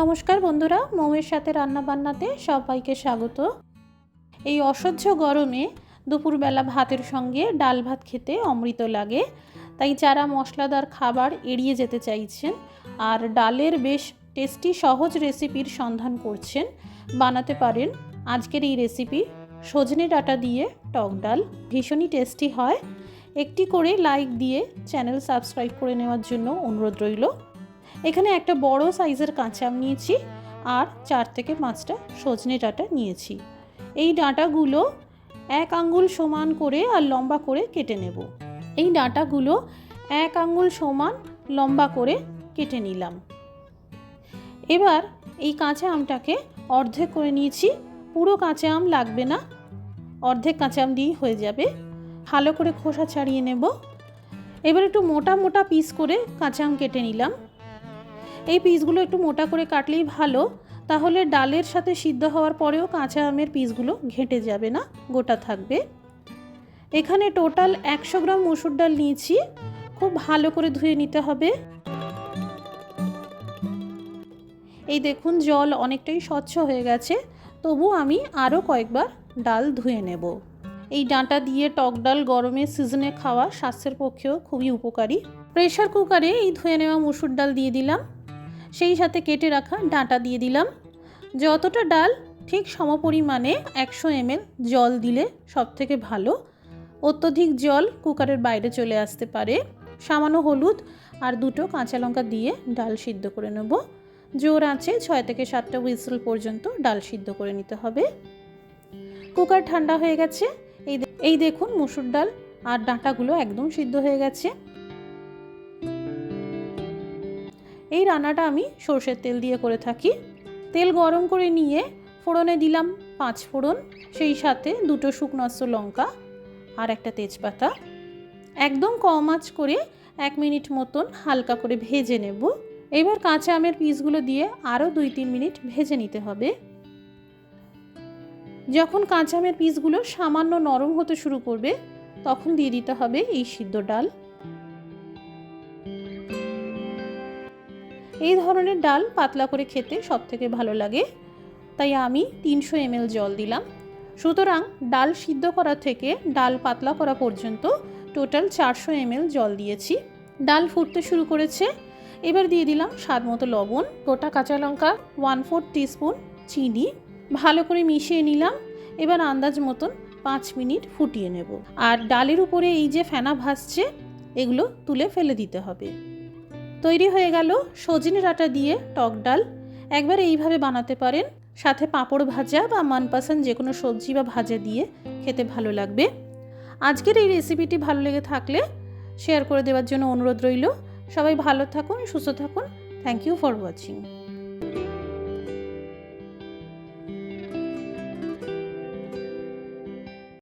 নমস্কার বন্ধুরা মৌয়ের সাথে রান্না বান্নাতে সবাইকে স্বাগত। এই অসহ্য গরমে দুপুরবেলা ভাতের সঙ্গে ডাল ভাত খেতে অমৃত লাগে। তাই যারা মশলাদার খাবার এড়িয়ে যেতে চাইছেন আর ডালের বেশ টেস্টি সহজ রেসিপির সন্ধান করছেন, বানাতে পারেন আজকের এই রেসিপি সজনে ডাটা দিয়ে টক ডাল। ভীষণই টেস্টি হয়। একটি করে লাইক দিয়ে চ্যানেল সাবস্ক্রাইব করে নেওয়ার জন্য অনুরোধ রইল। এখানে একটা বড় সাইজের কাঁচা আম নিয়েছি আর চার থেকে পাঁচটা সজনে ডাঁটা নিয়েছি। এই ডাঁটাগুলো এক আঙ্গুল সমান করে আর লম্বা করে কেটে নেব। এই ডাঁটাগুলো এক আঙ্গুল সমান লম্বা করে কেটে নিলাম। এবার এই কাঁচা আমটাকে অর্ধেক করে নিয়েছি। পুরো কাঁচা আম লাগবে না। অর্ধেক কাঁচা আম দিয়েই হয়ে যাবে। ভালো করে খোসা ছাড়িয়ে নেব। এবার একটু মোটা মোটা পিস করে কাঁচা আম কেটে নিলাম। এই পিসগুলো একটু মোটা করে কাটলেই ভালো। তাহলে ডালের সাথে সিদ্ধ হওয়ার পরেও কাঁচা আমের পিসগুলো ঘেঁটে যাবে না, গোটা থাকবে। এখানে টোটাল একশো গ্রাম মুসুর ডাল নিয়েছি, খুব ভালো করে ধুয়ে নিতে হবে। এই দেখুন, জল অনেকটাই স্বচ্ছ হয়ে গেছে, তবু আমি আরও কয়েকবার ডাল ধুয়ে নেব। এই ডাঁটা দিয়ে টক ডাল গরমের সিজনে খাওয়া স্বাস্থ্যের পক্ষেও খুবই উপকারী। প্রেশার কুকারে এই ধুয়ে নেওয়া মুসুর ডাল দিয়ে দিলাম। সেই সাথে কেটে রাখা ডাঁটা দিয়ে দিলাম। যতটা ডাল ঠিক সমপরিমাণে একশো এমএল জল দিলে সব থেকে ভালো। অত্যধিক জল কুকারের বাইরে চলে আসতে পারে। সামান্য হলুদ আর দুটো কাঁচা লঙ্কা দিয়ে ডাল সিদ্ধ করে নেব। জোর আছে ছয় থেকে সাতটা হুইসেল পর্যন্ত ডাল সিদ্ধ করে নিতে হবে। কুকার ঠান্ডা হয়ে গেছে। এই দেখুন মুসুর ডাল আর ডাঁটাগুলো একদম সিদ্ধ হয়ে গেছে। এই রান্নাটা আমি সর্ষের তেল দিয়ে করে থাকি। তেল গরম করে নিয়ে ফোড়নে দিলাম পাঁচ ফোড়ন, সেই সাথে দুটো শুকনো লঙ্কা আর একটা তেজপাতা। একদম কম আঁচ করে এক মিনিট মতন হালকা করে ভেজে নেব। এবার কাঁচা আমের পিসগুলো দিয়ে আরও দুই তিন মিনিট ভেজে নিতে হবে। যখন কাঁচা আমের পিসগুলো সামান্য নরম হতে শুরু করবে, তখন দিয়ে দিতে হবে এই সিদ্ধ ডাল। এই ধরনের ডাল পাতলা করে খেতে সব থেকে ভালো লাগে। তাই আমি তিনশো এমএল জল দিলাম। সুতরাং ডাল সিদ্ধ করা থেকে ডাল পাতলা করা পর্যন্ত টোটাল চারশো এমএল জল দিয়েছি। ডাল ফুটতে শুরু করেছে। এবার দিয়ে দিলাম স্বাদ মতো লবণ, গোটা কাঁচা লঙ্কা, ওয়ান ফোর টিস্পুন, চিনি। ভালো করে মিশিয়ে নিলাম। এবার আন্দাজ মতন পাঁচ মিনিট ফুটিয়ে নেব। আর ডালের উপরে এই যে ফেনা ভাসছে, এগুলো তুলে ফেলে দিতে হবে। তৈরি হয়ে গেল সজনে ডাঁটা দিয়ে টক ডাল। একবার এইভাবে বানাতে পারেন। সাথে পাঁপড় ভাজা বা মানপাসান যে কোনো সবজি বা ভাজা দিয়ে খেতে ভালো লাগবে। আজকের এই রেসিপিটি ভালো লেগে থাকলে শেয়ার করে দেওয়ার জন্য অনুরোধ রইল। সবাই ভালো থাকুন, সুস্থ থাকুন। Thank you for watching